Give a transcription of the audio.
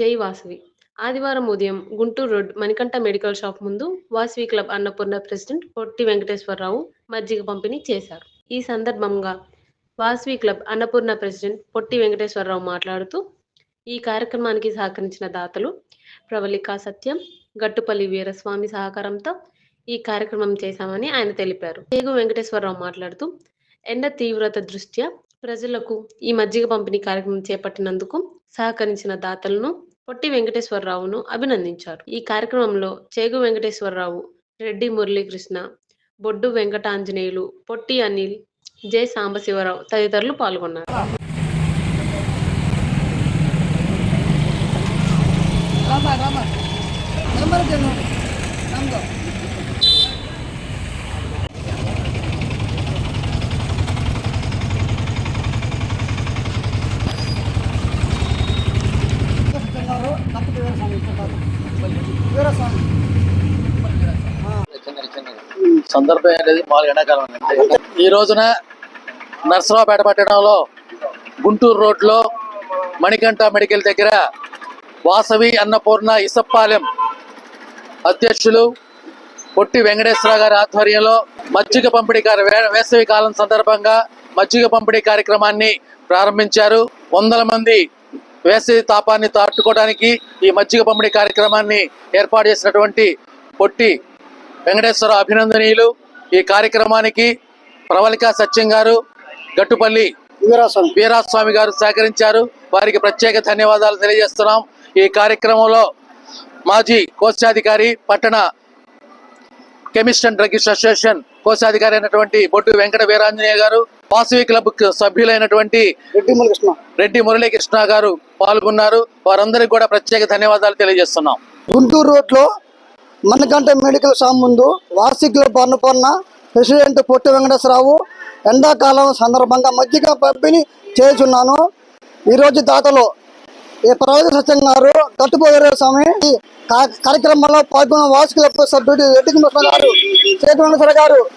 జై వాసవి. ఆదివారం ఉదయం Guntur road Manikanta medical shop ముందు వాసవి క్లబ్ అన్నపూర్ణ ప్రెసిడెంట్ పొట్టి వెంకటేశ్వరరావు మజ్జిగ పంపిణీ చేశారు. ఈ సందర్భంగా వాసవి క్లబ్ అన్నపూర్ణ ప్రెసిడెంట్ పొట్టి వెంకటేశ్వరరావు మాట్లాడుతూ ఈ కార్యక్రమానికి సహకరించిన దాతలు ప్రవళికా సత్యం గట్టుపల్లి వీరస్వామి సహకారంతో ఈ కార్యక్రమం చేశామని ఆయన తెలిపారు. తేగు వెంకటేశ్వరరావు మాట్లాడుతూ ఎండ తీవ్రత దృష్ట్యా ప్రజలకు ఈ మజ్జిగ పంపిణీ కార్యక్రమం చేపట్టినందుకు సహకరించిన దాతలను పొట్టి వెంకటేశ్వరరావును అభినందించారు. ఈ కార్యక్రమంలో చేగు వెంకటేశ్వరరావు రెడ్డి మురళీకృష్ణ బొడ్డు వెంకటాంజనేయులు పొట్టి అనిల్ జె సాంబశివరావు తదితరులు పాల్గొన్నారు. రామా రామా. సందర్భం అనేది మామూలు ఎండాకాలం ఈ రోజున నర్సరావుపేట పట్టణంలో గుంటూరు రోడ్లో మణికంఠ మెడికల్ దగ్గర వాసవి అన్నపూర్ణ ఇసప్పాలెం అధ్యక్షులు పొట్టి వెంకటేశ్వర గారి ఆధ్వర్యంలో మజ్జిగ పంపిణీ వేసవి కాలం సందర్భంగా మజ్జిగ పంపిణీ కార్యక్రమాన్ని ప్రారంభించారు. వందల మంది వేసవి తాపాన్ని తట్టుకోవడానికి ఈ మజ్జిగ పంపిణీ కార్యక్రమాన్ని ఏర్పాటు చేసినటువంటి పొట్టి వెంకటేశ్వర అభినందనీయులు. ఈ కార్యక్రమానికి ప్రవళిక సత్యం గారు గట్టుపల్లి వీరస్వామి. వీరాస్వామి గారు సహకరించారు. వారికి ప్రత్యేక ధన్యవాదాలు తెలియజేస్తున్నాం. ఈ కార్యక్రమంలో మాజీ కోశాధికారి పట్టణ కెమిస్ట్ అండ్ డ్రగిస్ట్ అసోసియేషన్ కోశాధికారి అయినటువంటి బొట్టు వెంకట వీరాంజనేయ గారు వాసవి క్లబ్ సభ్యులైనటువంటి రెడ్డి మురళీకృష్ణ. గారు పాల్గొన్నారు. వారందరికీ కూడా ప్రత్యేక ధన్యవాదాలు తెలియజేస్తున్నాం. గుంటూరు రోడ్లో మణికంఠ మెడికల్ షాప్ ముందు వార్షిక అన్నపూర్ణ ప్రెసిడెంట్ పొట్టి వెంకటేశ్వరరావు ఎండాకాలం సందర్భంగా మజ్జిగ పంపిణీ చేస్తున్నాను. ఈరోజు దాతలు ఈ ప్రవేశ సత్యం గారు కట్టుపోయే స్వామి కార్యక్రమంలో పాల్గొన్న వార్షిక సభ్యుడు రెడ్డి గారు చేతి గారు